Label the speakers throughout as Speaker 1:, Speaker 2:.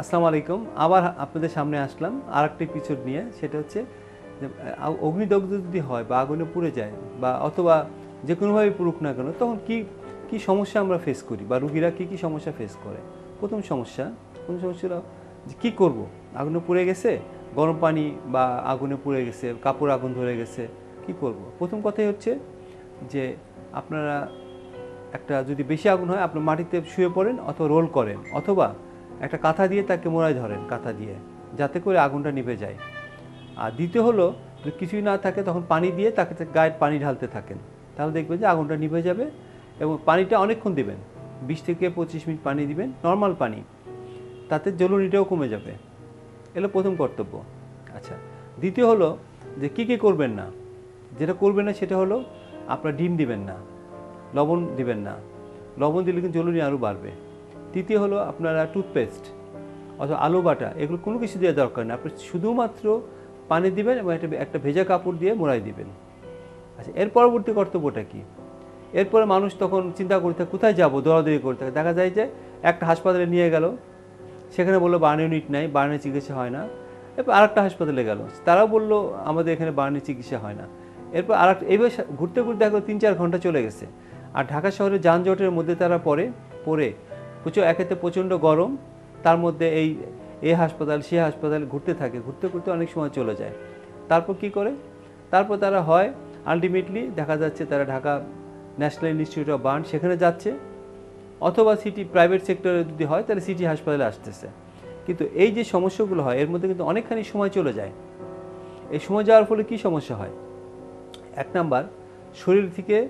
Speaker 1: আসসালামু আলাইকুম। আবার আপনাদের সামনে আসলাম আর একটি এপিসোড নিয়ে। সেটা হচ্ছে অগ্নিদগ্ধ যদি হয় বা আগুনে পুড়ে যায় বা অথবা যে কোনোভাবে পুড়ুক না কেন, তখন কি কি সমস্যা আমরা ফেস করি বা রুগীরা কি কি সমস্যা ফেস করে? প্রথম সমস্যা প্রথম সমস্যা যে কী করব? আগুনে পুড়ে গেছে, গরম পানি বা আগুনে পুড়ে গেছে, কাপড় আগুন ধরে গেছে, কি করব? প্রথম কথাই হচ্ছে যে, আপনারা একটা যদি বেশি আগুন হয়, আপনি মাটিতে শুয়ে পড়েন অথবা রোল করেন, অথবা একটা কাঁথা দিয়ে তাকে মোড়ায় ধরেন, কাঁথা দিয়ে, যাতে করে আগুনটা নিভে যায়। আর দ্বিতীয় হলো, যদি কিছুই না থাকে, তখন পানি দিয়ে তাকে গায়ে পানি ঢালতে থাকেন। তাহলে দেখবেন যে আগুনটা নিভে যাবে এবং পানিটা অনেকক্ষণ দিবেন। বিশ থেকে পঁচিশ মিনিট পানি দিবেন, নর্মাল পানি। তাতে জ্বলুনিটাও কমে যাবে। এলো প্রথম কর্তব্য। আচ্ছা দ্বিতীয় হলো যে কী কী করবেন না? যেটা করবেন না, সেটা হলো আপনার ডিম দিবেন না। লবণ দিবেন না। লবণ দিলে কিন্তু জ্বলুনি আরও বাড়বে। তৃতীয় হলো আপনারা টুথপেস্ট অথবা আলু বাটা এগুলো কোনো কিছু দেওয়ার দরকার নেই আপনি শুধুমাত্র পানি দিবেন এবং একটা একটা ভেজা কাপড় দিয়ে মোড়াই দিবেন। আচ্ছা এর পরবর্তী কর্তব্যটা কি? এরপরে মানুষ তখন চিন্তা করতে থাকে, কোথায় যাব? দৌড়াদৌড়ি করতে থাকে। দেখা যায় যে একটা হাসপাতালে নিয়ে গেল। সেখানে বলল বার্ন ইউনিট নাই বার্নের চিকিৎসা হয় না। এরপর আরেকটা হাসপাতালে গেল। তারাও বলল আমাদের এখানে বার্নের চিকিৎসা হয় না। এরপর আর এইভাবে ঘুরতে ঘুরতে দেখো তিন চার ঘণ্টা চলে গেছে। আর ঢাকা শহরে যানজটের মধ্যে তারা পড়ে পড়ে। প্রচুর একেতে প্রচণ্ড গরম, তার মধ্যে এই এ হাসপাতাল সে হাসপাতাল ঘুরতে থাকে। ঘুরতে ঘুরতে অনেক সময় চলে যায়। তারপর কি করে? তারপর তারা হয় আলটিমেটলি দেখা যাচ্ছে তারা Dhaka national institute of burn সেখানে যাচ্ছে। অথবা সিটি প্রাইভেট সেক্টরে যদি হয়, তাহলে সিটি হাসপাতালে আসতেছে। কিন্তু এই যে সমস্যাগুলো হয়, এর মধ্যে কিন্তু অনেকখানি সময় চলে যায়। এই সময় যাওয়ার ফলে কি সমস্যা হয়? এক নাম্বার, শরীর থেকে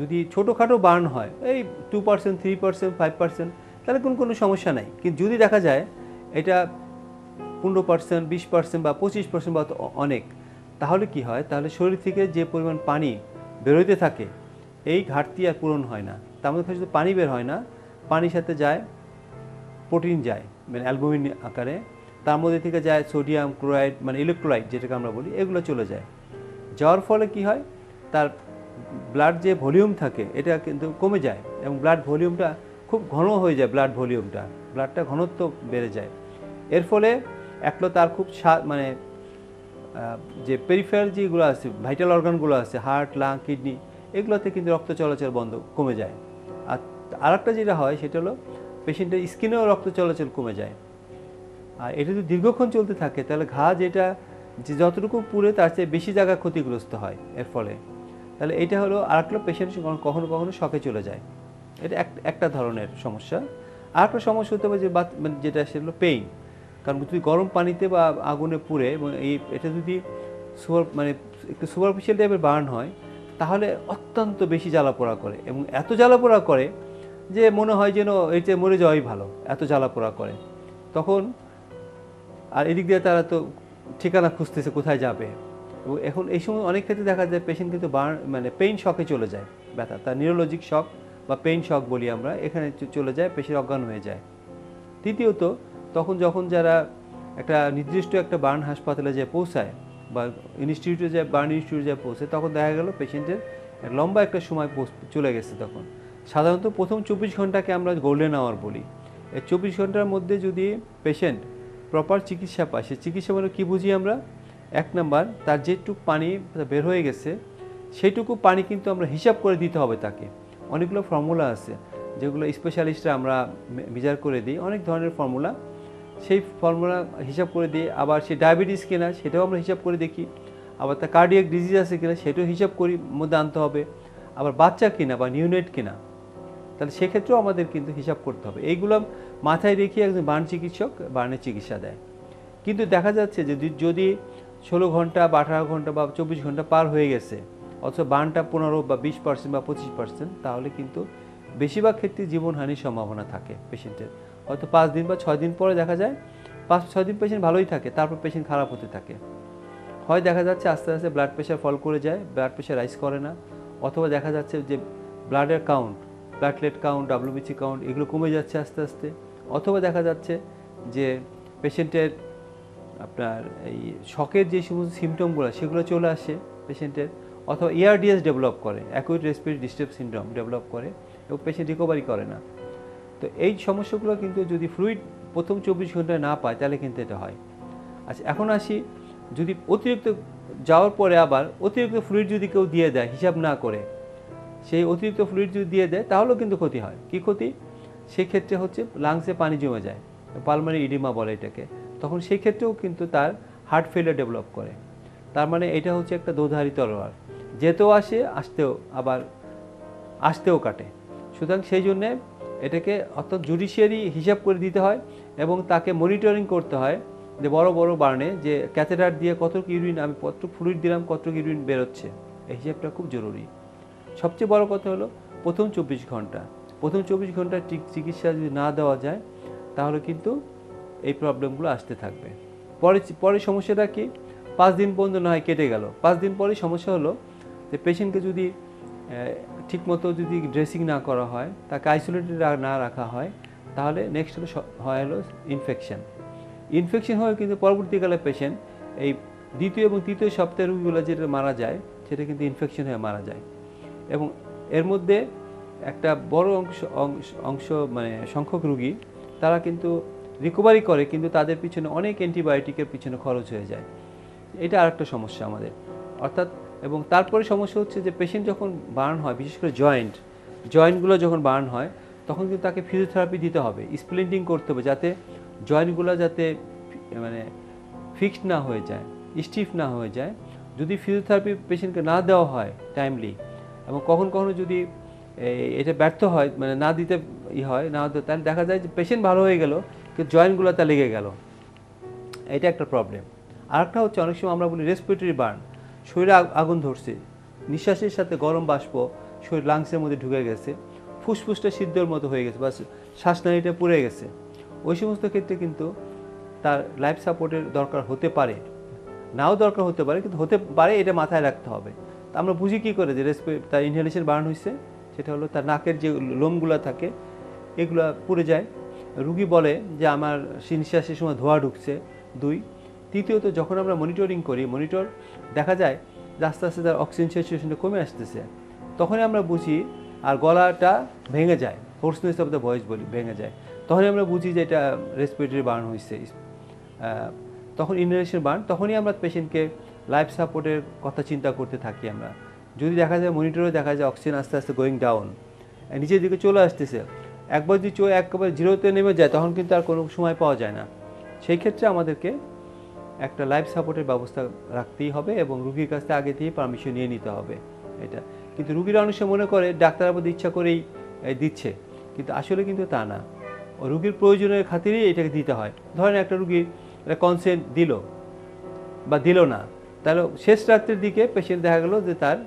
Speaker 1: যদি ছোটোখাটো বার্ন হয়, এই two percent three percent five percent তাহলে কোনো কোনো সমস্যা নাই। কিন্তু যদি দেখা যায়, এটা পনেরো পার্সেন্ট বিশ পার্সেন্ট বা পঁচিশ পার্সেন্ট বা অনেক, তাহলে কি হয়? তাহলে শরীর থেকে যে পরিমাণ পানি বেরোতে থাকে, এই ঘাটতি আর পূরণ হয় না। তার মধ্যে শুধু পানি বের হয় না, পানির সাথে যায়, প্রোটিন যায় মানে অ্যালবুমিন আকারে। তার মধ্যে থেকে যায় সোডিয়াম ক্লোরাইড মানে ইলেকট্রোলাইট যেটাকে আমরা বলি, এগুলো চলে যায়। যাওয়ার ফলে কি হয়? তার ব্লাড যে ভলিউম থাকে, এটা কিন্তু কমে যায় এবং ব্লাড ভলিউমটা খুব ঘন হয়ে যায় ব্লাড ভলিউমটা ব্লাডটা ঘনত্ব বেড়ে যায়। এর ফলে একলো তার খুব মানে যে পেরিফেরাল যেগুলো আছে ভাইটাল অর্গানগুলো আছে হার্ট লাং কিডনি এগুলোতে কিন্তু রক্ত চলাচল বন্ধ কমে যায়। আর আরেকটা যেটা হয়, সেটা হলো পেশেন্টের স্কিনেও রক্ত চলাচল কমে যায়। আর এটা যদি দীর্ঘক্ষণ চলতে থাকে, তাহলে ঘা যেটা, যে যতটুকু পুড়ে, তার চেয়ে বেশি জায়গা ক্ষতিগ্রস্ত হয়, এর ফলে। তাহলে এটা হলো আরেকটা পেশেন্ট কখনো কখনো শখে চলে যায়। এটা এক- একটা ধরনের সমস্যা। আর একটা সমস্যা হতে পারে যে মানে যেটা সেগুলো পেইন কারণ যদি গরম পানিতে বা আগুনে পুড়ে এবং এই, এটা যদি সুপার মানে একটু সুপারফিশিয়াল টাইপের বার্ন হয়, তাহলে অত্যন্ত বেশি জ্বালা পোড়া করে এবং এত জ্বালা পোড়া করে যে মনে হয় যেন এতে মরে যাওয়াই ভালো, এত জ্বালা পোড়া করে। তখন আর এদিক দিয়ে তারা তো ঠিকানা খুঁজতেছে কোথায় যাবে। এবং এখন এই সময় অনেক ক্ষেত্রে দেখা যায় পেশেন্ট কিন্তু বার্ন মানে পেইন শকে চলে যায়, ব্যথা। তার নিউরোলজিক শক বা পেইন শক বলি আমরা, এখানে চলে যায়, পেশেন্ট অজ্ঞান হয়ে যায়। তৃতীয়ত, তখন যখন যারা একটা নির্দিষ্ট একটা বার্ন হাসপাতালে যায় পৌঁছায় বা ইনস্টিটিউটে যায়, বার্ন ইনস্টিটিউটে যায় পৌঁছায় তখন দেখা গেল পেশেন্টের লম্বা একটা সময় পৌঁছ- চলে গেছে তখন। সাধারণত প্রথম চব্বিশ ঘন্টাকে আমরা গোল্ডেন আওয়ার বলি। এই চব্বিশ ঘণ্টার মধ্যে যদি পেশেন্ট প্রপার চিকিৎসা পায়, সে চিকিৎসা মানে কী বুঝি আমরা? এক নাম্বার, তার যেটুকু পানি বের হয়ে গেছে, সেইটুকু পানি কিন্তু আমরা হিসাব করে দিতে হবে তাকে। অনেকগুলো ফর্মুলা আছে, যেগুলো স্পেশালিস্টরা আমরা মেজার করে দিই। অনেক ধরনের ফর্মুলা। সেই ফর্মুলা হিসাব করে দিই আবার সে ডায়াবেটিস কিনা, সেটাও আমরা হিসাব করে দেখি। আবার তার কার্ডিয়াক ডিজিজ আছে কিনা, সেটাও হিসাব করি, মধ্যে আনতে হবে। আবার বাচ্চা কিনা বা নিউনেট কিনা, তাহলে সেক্ষেত্রেও আমাদের কিন্তু হিসাব করতে হবে। এইগুলো মাথায় রেখে একজন বার্ন চিকিৎসক বার্নের চিকিৎসা দেয়। কিন্তু দেখা যাচ্ছে যে যদি ষোলো ঘণ্টা বা আঠারো ঘণ্টা বা চব্বিশ ঘণ্টা পার হয়ে গেছে। অথচ বার্নটা পনেরো বা বিশ পার্সেন্ট বা পঁচিশ পার্সেন্ট, তাহলে কিন্তু বেশিরভাগ ক্ষেত্রে জীবনহানির সম্ভাবনা থাকে পেশেন্টের হয়তো পাঁচ দিন বা ছয় দিন পরে দেখা যায়, পাঁচ ছয় দিন পেশেন্ট ভালোই থাকে, তারপর পেশেন্ট খারাপ হতে থাকে। হয় দেখা যাচ্ছে আস্তে আস্তে ব্লাড প্রেশার ফল করে যায় ব্লাড প্রেশার রাইজ করে না, অথবা দেখা যাচ্ছে যে ব্লাডের count platelet count WBC count এগুলো কমে যাচ্ছে আস্তে আস্তে। অথবা দেখা যাচ্ছে যে পেশেন্টের আপনার এই শকের যে সমস্ত সিমটমগুলো সেগুলো চলে আসে পেশেন্টের অথবা এআরডিএস ডেভেলপ করে acute respiratory disturb syndrome develop করে এবং পেশেন্ট রিকভারি করে না। তো এই সমস্যাগুলো কিন্তু যদি ফ্লুইড প্রথম চব্বিশ ঘন্টায় না পায়, তাহলে কিন্তু এটা হয়। আচ্ছা এখন আসি, যদি অতিরিক্ত যাওয়ার পরে আবার অতিরিক্ত ফ্লুইড যদি কেউ দিয়ে দেয়, হিসাব না করে, সেই অতিরিক্ত ফ্লুইড যদি দিয়ে দেয়, তাহলেও কিন্তু ক্ষতি হয়। কি ক্ষতি? সেক্ষেত্রে হচ্ছে লাংসে পানি জমে যায় পালমারি ইডিমা বলে এটাকে। তখন সেই ক্ষেত্রেও কিন্তু তার হার্ট ফেলিয়ার ডেভেলপ করে। তার মানে এটা হচ্ছে একটা দোধারি তলোয়ার। যেতেও আসে, আসতেও, আবার আসতেও কাটে। সুতরাং সেই জন্যে এটাকে অর্থাৎ জুডিশিয়ারি হিসাব করে দিতে হয় এবং তাকে মনিটরিং করতে হয় যে বড় বড় বার্নে যে ক্যাথেটার দিয়ে কত ইউরিন আমি কত ফ্লুইড দিলাম কত ইউরিন বেরোচ্ছে। এই হিসাবটা খুব জরুরি। সবচেয়ে বড় কথা হলো প্রথম চব্বিশ ঘণ্টা। প্রথম চব্বিশ ঘণ্টা চিকিৎসা যদি না দেওয়া যায়, তাহলে কিন্তু এই প্রবলেমগুলো আসতে থাকবে। পরে পরে সমস্যাটা কি? পাঁচ দিন পর্যন্ত না হয় কেটে গেল। পাঁচ দিন পরে সমস্যা হলো যে পেশেন্টকে যদি ঠিকমতো যদি ড্রেসিং না করা হয়, তাকে আইসোলেটেড না রাখা হয়, তাহলে নেক্সট হলো হয় হলো ইনফেকশন ইনফেকশন হয়ে কিন্তু পরবর্তীকালে পেশেন্ট এই দ্বিতীয় এবং তৃতীয় সপ্তাহের রোগীগুলো যেটা মারা যায়, সেটা কিন্তু ইনফেকশন হয়ে মারা যায়। এবং এর মধ্যে একটা বড় অংশ- অংশ মানে সংখ্যক রুগী, তারা কিন্তু রিকভারি করে, কিন্তু তাদের পিছনে অনেক অ্যান্টিবায়োটিকের পিছনে খরচ হয়ে যায়। এটা আরেকটা সমস্যা আমাদের। অর্থাৎ, এবং তারপরে সমস্যা হচ্ছে যে পেশেন্ট যখন বার্ন হয়, বিশেষ করে জয়েন্ট জয়েন্টগুলো যখন বার্ন হয়, তখন কিন্তু তাকে ফিজিওথেরাপি দিতে হবে স্প্লিন্টিং করতে হবে, যাতে জয়েন্টগুলো যাতে মানে ফিক্সড না হয়ে যায় স্টিফ না হয়ে যায়। যদি ফিজিওথেরাপি পেশেন্টকে না দেওয়া হয় টাইমলি এবং কখন কখনো যদি এটা ব্যর্থ হয় মানে না দিতে ই হয়, না তাহলে দেখা যায় যে পেশেন্ট ভালো হয়ে গেল কিন্তু জয়েন্টগুলো তা লেগে গেল। এটা একটা প্রবলেম আরেকটা হচ্ছে অনেক সময় আমরা বলি রেসপিরেটরি বার্ন শরীরে আগুন ধরছে, নিঃশ্বাসের সাথে গরম বাষ্প শরীর লাংসের মধ্যে ঢুকে গেছে, ফুসফুসটা সিদ্ধর মতো হয়ে গেছে বা শ্বাসনালীটা পুড়ে গেছে। ওই সমস্ত ক্ষেত্রে কিন্তু তার লাইফ সাপোর্টের দরকার হতে পারে। নাও দরকার হতে পারে, কিন্তু হতে পারে, এটা মাথায় রাখতে হবে। তা আমরা বুঝি কী করে যে রেসপি তার ইনহেলেশন বার্ন হয়েছে সেটা হলো তার নাকের যে লোমগুলো থাকে, এগুলো পুড়ে যায়। রুগী বলে যে আমার নিঃশ্বাসের সময় ধোয়া ঢুকছে, দুই। তৃতীয়ত, যখন আমরা মনিটরিং করি মনিটর দেখা যায় আস্তে আস্তে তার অক্সিজেন স্যাচুরেশনটা কমে আসতেছে। তখনই আমরা বুঝি আর গলাটা ভেঙে যায়। হোর্সনেস অফ দ্য ভয়েস বলি, ভেঙে যায়। তখনই আমরা বুঝি যে এটা রেসপিরেটরি বার্ন হয়েছে তখন ইনহেলেশন বার্ন তখনই আমরা পেশেন্টকে লাইফ সাপোর্টের কথা চিন্তা করতে থাকি আমরা। যদি দেখা যায় মনিটরে দেখা যায় অক্সিজেন আস্তে আস্তে গোয়িং ডাউন নিচের দিকে চলে আসতেছে। একবার যদি চলে একেবারে জিরোতে নেমে যায়, তখন কিন্তু আর কোনো সময় পাওয়া যায় না। সেই ক্ষেত্রে আমাদেরকে একটা লাইফ সাপোর্টের ব্যবস্থা রাখতেই হবে এবং রুগীর কাছ থেকে আগে থেকে পারমিশন নিয়ে নিতে হবে এটা। কিন্তু রুগীরা অনেক মনে করে, ডাক্তার আমাদের ইচ্ছা করেই দিচ্ছে। কিন্তু আসলে কিন্তু তা না। রুগীর প্রয়োজনের খাতিরেই এটাকে দিতে হয়। ধরেন একটা রুগীর কনসেন্ট দিল বা দিল না, তাহলে শেষ রাত্রের দিকে পেশেন্ট দেখা গেল যে তার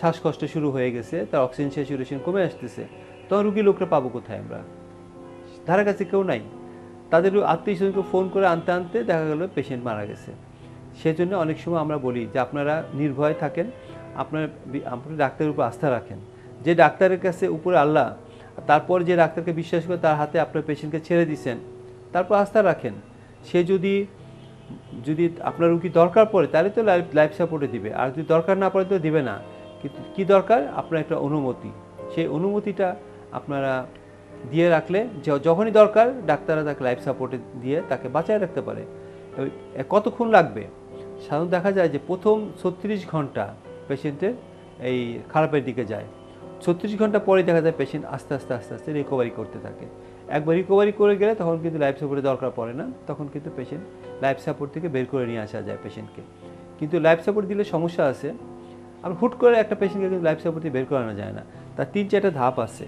Speaker 1: শ্বাসকষ্ট শুরু হয়ে গেছে, তার অক্সিজেন স্যাচুরেশন কমে আসতেছে। তখন রুগী লোকটা পাবো কোথায় আমরা? ধারে কাছে কেউ নাই। তাদের আত্মীয় স্বজনকে ফোন করে আনতে আনতে দেখা গেল পেশেন্ট মারা গেছে। সেজন্য অনেক সময় আমরা বলি যে, আপনারা নির্ভয় থাকেন। আপনার আপনি ডাক্তারের উপর আস্থা রাখেন। যে ডাক্তারের কাছে উপরে আল্লাহ, তারপর যে ডাক্তারকে বিশ্বাস করে তার হাতে আপনার পেশেন্টকে ছেড়ে দিচ্ছেন তারপর আস্থা রাখেন। সে যদি যদি আপনার রুগী দরকার পড়ে, তাহলে তো লাইফ লাইফ সাপোর্টে দিবে। আর যদি দরকার না পড়ে, তো দিবে না। কিন্তু কী দরকার? আপনার একটা অনুমতি। সেই অনুমতিটা আপনারা দিয়ে রাখলে যখনই দরকার ডাক্তাররা তাকে লাইফ সাপোর্টে দিয়ে তাকে বাঁচায় রাখতে পারে। কতক্ষণ লাগবে? সাধারণত দেখা যায় যে প্রথম ছত্রিশ ঘণ্টা পেশেন্টের এই খারাপের দিকে যায়। ছত্রিশ ঘণ্টা পরে দেখা যায় পেশেন্ট আস্তে আস্তে আস্তে আস্তে রিকভারি করতে থাকে। একবার রিকভারি করে গেলে তখন কিন্তু লাইফ সাপোর্টের দরকার পড়ে না, তখন কিন্তু পেশেন্ট লাইফ সাপোর্ট থেকে বের করে নিয়ে আসা যায় পেশেন্টকে কিন্তু লাইফ সাপোর্ট দিলে সমস্যা আছে। আর হুট করে একটা পেশেন্টকে কিন্তু লাইফ সাপোর্ট দিয়ে বের করানো যায় না। তার তিন, চারটা ধাপ আছে।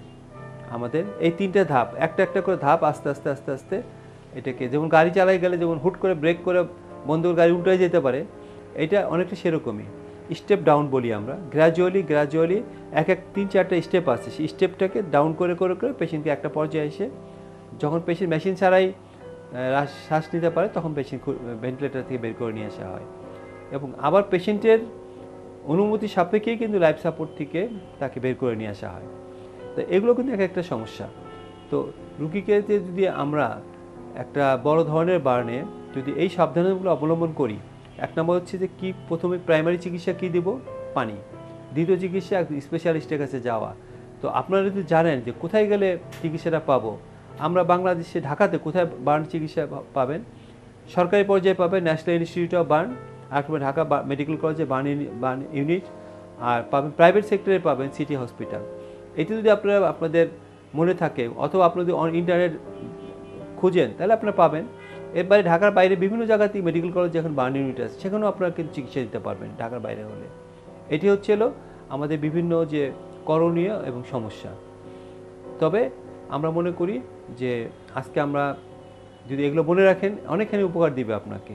Speaker 1: আমাদের এই তিনটে ধাপ, একটা একটা করে ধাপ আস্তে আস্তে আস্তে আস্তে এটাকে যেমন গাড়ি চালাই গেলে যেমন হুট করে ব্রেক করে বন্ধ করে গাড়ি উল্টে যেতে পারে, এটা অনেকটা সেরকমই। স্টেপ ডাউন বলি আমরা। গ্র্যাজুয়ালি গ্র্যাজুয়ালি এক এক তিন চারটা স্টেপ আছে। সেই স্টেপটাকে ডাউন করে করে করে পেশেন্টকে একটা পর্যায়ে এসে যখন পেশেন্ট মেশিন ছাড়াই শ্বাস নিতে পারে তখন পেশেন্ট ভেন্টিলেটার থেকে বের করে নিয়ে আসা হয়। এবং আবার পেশেন্টের অনুমতি সাপেক্ষেই কিন্তু লাইফ সাপোর্ট থেকে তাকে বের করে নিয়ে আসা হয়। তো এগুলো কিন্তু এক একটা সমস্যা। তো রুগীকে যদি আমরা একটা বড় ধরনের বার্নে যদি এই সাবধানতাগুলো অবলম্বন করি, এক নম্বর হচ্ছে যে কি প্রথমে প্রাইমারি চিকিৎসা কী দেব? পানি। দ্বিতীয় চিকিৎসা এক স্পেশালিস্টের কাছে যাওয়া। তো আপনারা যদি জানেন যে কোথায় গেলে চিকিৎসাটা পাবো, আমরা বাংলাদেশে ঢাকাতে কোথায় বার্ন চিকিৎসা পাবেন? সরকারি পর্যায়ে পাবেন ন্যাশনাল ইনস্টিটিউট অফ বার্ন, আর ঢাকা মেডিকেল কলেজে বার্ন বার্ন ইউনিট, আর পাবেন প্রাইভেট সেক্টরে পাবেন সিটি হসপিটাল। এটি যদি আপনারা আপনাদের মনে থাকে অথবা আপনি যদি ইন্টারনেট খুঁজেন, তাহলে আপনারা পাবেন। এরপরে ঢাকার বাইরে বিভিন্ন জায়গাতেই মেডিকেল কলেজ যখন বার্ন ইউনিট আছে, সেখানেও আপনারা কিন্তু চিকিৎসা দিতে পারবেন ঢাকার বাইরে হলে। এটি হচ্ছে হলো আমাদের বিভিন্ন যে করণীয় এবং সমস্যা। তবে আমরা মনে করি যে আজকে আমরা যদি এগুলো মনে রাখেন, অনেকখানি উপকার দিবে আপনাকে।